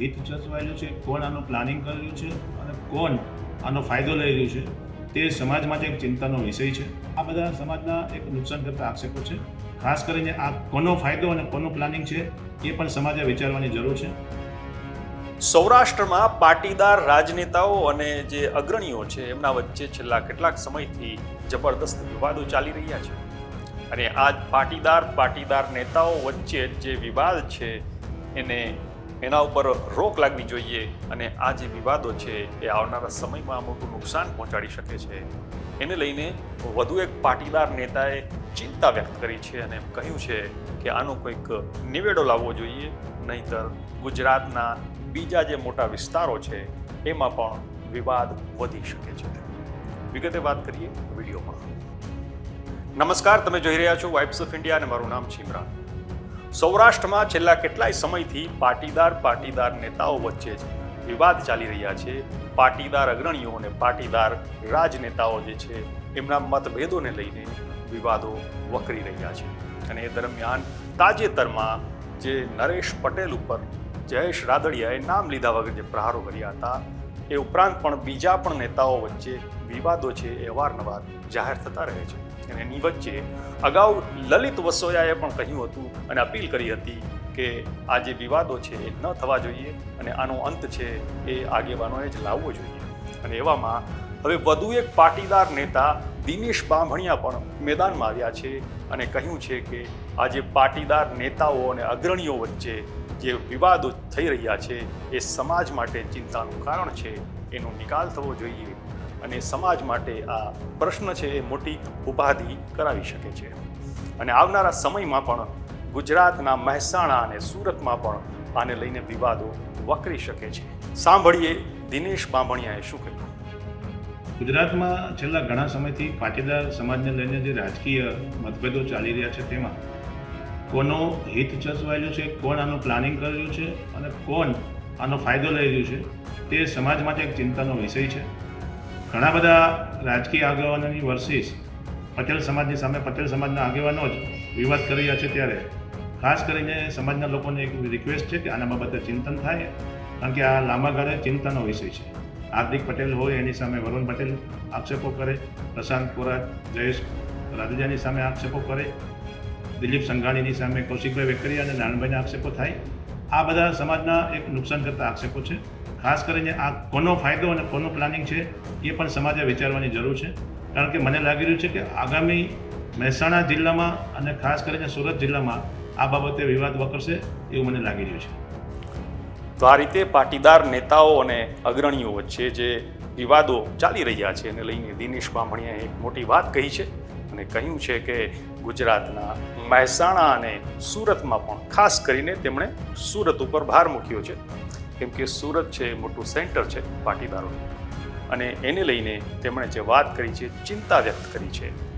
હિત ચસવાયેલું છે, કોણ આનું પ્લાનિંગ કરી રહ્યું છે અને કોણ આનો ફાયદો લઈ રહ્યું છે, તે સમાજ માટે એક ચિંતાનો વિષય છે. આ બધા સમાજના એક નુકસાન કરતા આક્ષેપો છે. ખાસ કરીને આ કોનો ફાયદો અને કોનું પ્લાનિંગ છે, એ પણ સમાજે વિચારવાની જરૂર છે. સૌરાષ્ટ્રમાં પાટીદાર રાજનેતાઓ અને જે અગ્રણીઓ છે, એમના વચ્ચે છેલ્લા કેટલાક સમયથી જબરદસ્ત વિવાદો ચાલી રહ્યા છે. અને આ પાટીદાર પાટીદાર નેતાઓ વચ્ચે જે વિવાદ છે, એને એના ઉપર રોક લાગવી જોઈએ અને આ જે વિવાદો છે એ આવનારા સમયમાં મોટું નુકસાન પહોંચાડી શકે છે. એને લઈને વધુ એક પાટીદાર નેતાએ ચિંતા વ્યક્ત કરી છે અને કહ્યું છે કે આનો કોઈક નિવેડો લાવવો જોઈએ, નહીંતર ગુજરાતના બીજા જે મોટા વિસ્તારો છે એમાં પણ વિવાદ વધી શકે છે. વિગતે વાત કરીએ વિડીયોમાં. નમસ્કાર, તમે જોઈ રહ્યા છો વાઇબ્સ ઓફ ઇન્ડિયા અને મારું નામ છે ઇમરાન. સૌરાષ્ટ્રમાં છેલ્લા કેટલાય સમયથી પાટીદાર પાટીદાર નેતાઓ વચ્ચે જ વિવાદ ચાલી રહ્યા છે. પાટીદાર અગ્રણીઓ અને પાટીદાર રાજનેતાઓ જે છે, એમના મતભેદોને લઈને વિવાદો વકરી રહ્યા છે. અને એ દરમિયાન તાજેતરમાં જે નરેશ પટેલ ઉપર જયેશ રાદડિયાએ નામ લીધા વગર જે પ્રહારો કર્યા હતા, એ ઉપરાંત પણ બીજા પણ નેતાઓ વચ્ચે વિવાદો છે એ અવારનવાર જાહેર થતા રહે છે. અને એની વચ્ચે અગાઉ લલિત વસોયાએ પણ કહ્યું હતું અને અપીલ કરી હતી કે આ જે વિવાદો છે એ ન થવા જોઈએ અને આનો અંત છે એ આગેવાનોએ જ લાવવો જોઈએ. અને એવામાં હવે વધુ એક પાટીદાર નેતા દિનેશ બાંભણિયા પણ મેદાનમાં આવ્યા છે અને કહ્યું છે કે આ જે પાટીદાર નેતાઓ અને અગ્રણીઓ વચ્ચે જે વિવાદો થઈ રહ્યા છે એ સમાજ માટે ચિંતાનું કારણ છે. એનો નિકાલ થવો જોઈએ. અને સમાજ માટે આ પ્રશ્ન છે એ મોટી ઉપાધિ કરાવી શકે છે. અને આવનારા સમયમાં પણ ગુજરાતના મહેસાણા અને સુરતમાં પણ આને લઈને વિવાદો વકરી શકે છે. સાંભળીએ દિનેશ બાંભણિયાએ શું કહ્યું? ગુજરાતમાં છેલ્લા ઘણા સમયથી પાટીદાર સમાજને લઈને જે રાજકીય મતભેદો ચાલી રહ્યા છે તેમાં કોનો હિત ચસવાયેલું છે, કોણ આનું પ્લાનિંગ કરેલું છે અને કોણ આનો ફાયદો લઈ રહ્યું છે તે સમાજ માટે એક ચિંતાનો વિષય છે. ઘણા બધા રાજકીય આગેવાનોની વર્સિસ પટેલ સમાજની સામે પટેલ સમાજના આગેવાનો જ વિવાદ કરી રહ્યા છે ત્યારે. ખાસ કરીને સમાજના લોકોને એક રિક્વેસ્ટ છે કે આના બાબતે ચિંતન થાય, કારણ કે આ લાંબા ગાળે ચિંતાનો વિષય છે. હાર્દિક પટેલ હોય એની સામે વરુણ પટેલ આક્ષેપો કરે, પ્રશાંત કોરા, જયેશ રાદડિયાની સામે આક્ષેપો કરે, દિલીપ સંઘાણીની સામે કૌશિકભાઈ વેકરિયા અને નાનભાઈના આક્ષેપો થાય. આ બધા સમાજના એક નુકસાન કરતા આક્ષેપો છે. ખાસ કરીને આ કોનો ફાયદો અને કોનો પ્લાનિંગ છે, એ પણ સમાજે વિચારવાની જરૂર છે. કારણ કે મને લાગી રહ્યું છે કે આગામી મહેસાણા જિલ્લામાં અને ખાસ કરીને સુરત જિલ્લામાં આ બાબતે વિવાદ વકરશે એવું મને લાગી રહ્યું છે. તો આ રીતે પાટીદાર નેતાઓ અને અગ્રણીઓ વચ્ચે જે વિવાદો ચાલી રહ્યા છે, એને લઈને દિનેશ બામણીયાએ એક મોટી વાત કહી છે અને કહ્યું છે કે ગુજરાતના મહેસાણા અને સુરતમાં પણ ખાસ કરીને તેમણે સુરત ઉપર ભાર મૂક્યો છે. કેમ કે સુરત છે મોટું સેન્ટર છે પાટીદારોનું. અને એને લઈને તેમણે જે વાત કરી છે, ચિંતા વ્યક્ત કરી છે.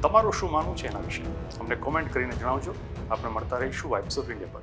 તમારું શું માનવું છે એના વિશે? અમને કોમેન્ટ કરીને જણાવજો. આપણે મળતા રહીશું વાઇબ્સ ઓફ ઇન્ડિયા પર.